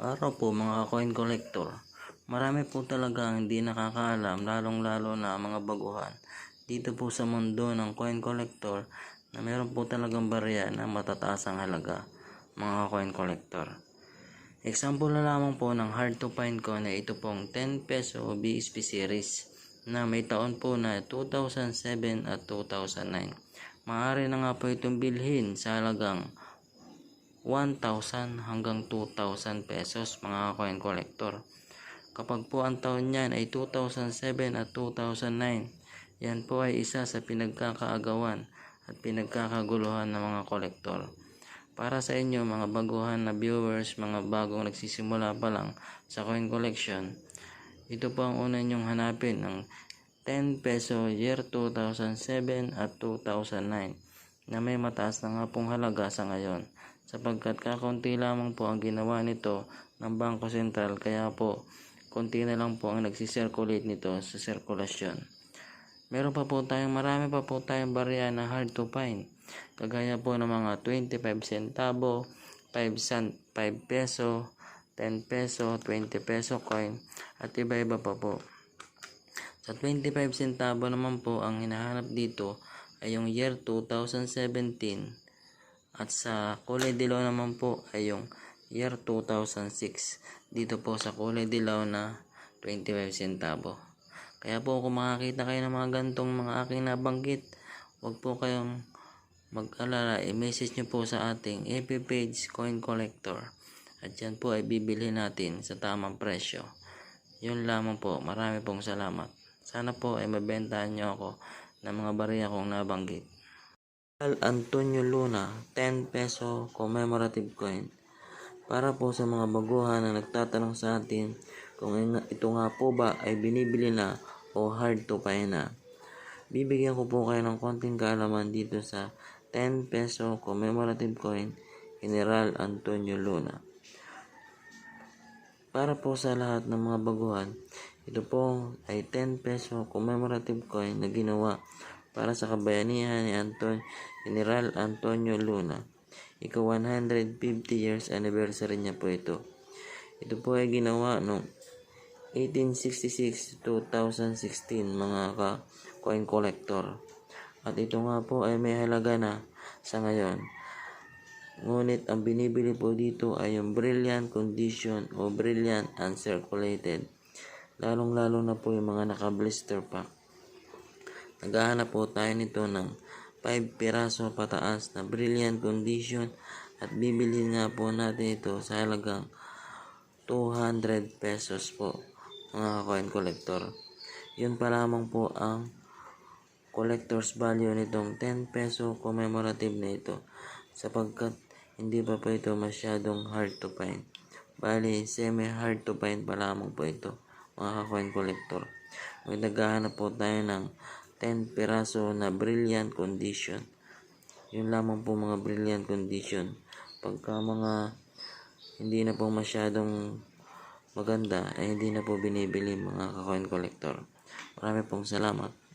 Araw po mga coin collector. Marami po talaga ang hindi nakakaalam lalong lalo na mga baguhan. Dito po sa mundo ng coin collector na meron po talagang barya na matataas ang halaga mga coin collector. Example na lamang po ng hard to find coin na ito pong 10 peso BSP series na may taon po na 2007 at 2009. Maaari na nga po itong bilhin sa halagang 1,000 hanggang 2,000 pesos mga coin collector. Kapag po ang taon niyan ay 2007 at 2009, yan po ay isa sa pinagkakaagawan at pinagkakaguluhan ng mga kolektor. Para sa inyo mga baguhan na viewers, mga bagong nagsisimula pa lang sa coin collection, ito po ang una nyong hanapin ng 10 peso year 2007 at 2009 na may mataas na nga pong halaga sa ngayon sapagkat kakaunti lamang po ang ginawa nito ng Bangko Sentral kaya po konti na lang po ang nagsisirculate nito sa sirkulasyon. Meron pa po tayong marami pa po tayong barya na hard to find kagaya po ng mga 25 centavo, 5 cent, 5 peso, 10 peso, 20 peso coin at iba-iba pa po. Sa 25 centavo naman po ang hinahanap dito ay yung year 2017 at sa kulay dilaw naman po ay yung year 2006. Dito po sa kulay dilaw na 25 centavo. Kaya po kung makakita kayo ng mga gantong mga aking nabanggit, huwag po kayong mag-alala, i-message nyo po sa ating FB page Coin Collector. At yan po ay bibili natin sa tamang presyo. Yun lamang po. Marami pong salamat. Sana po ay mabentahan nyo ako ng mga bariya kong nabanggit. Antonio Luna, 10 peso commemorative coin. Para po sa mga baguhan na nagtatanong sa atin kung ito nga po ba ay binibili na o hard to find na. Bibigyan ko po kayo ng konting kaalaman dito sa 10 peso commemorative coin General Antonio Luna. Para po sa lahat ng mga baguhan, ito po ay 10 peso commemorative coin na ginawa para sa kabayanihan ni Anton, General Antonio Luna. Ika 150 years anniversary niya po ito. Ito po ay ginawa noong 1866 to 2016 mga ka coin collector. At ito nga po ay may halaga na sa ngayon. Ngunit ang binibili po dito ay yung brilliant condition o brilliant uncirculated. Lalong lalo na po yung mga naka-blister pack. Naghahanap po tayo nito ng 5 piraso pataas na brilliant condition at bibili nga po natin ito sa halagang 200 pesos po mga coin collector. Yun pa lamang po ang collector's value nitong 10 peso commemorative na ito sapagkat hindi pa po ito masyadong hard to find. Bali, semi hard to find pa lamang po ito mga coin collector. May naghahanap po tayo ng 10 piraso na brilliant condition. Yun lamang po mga brilliant condition. Pagka mga hindi na po masyadong maganda ay hindi na po binibili mga ka-coin collector. Marami pong salamat.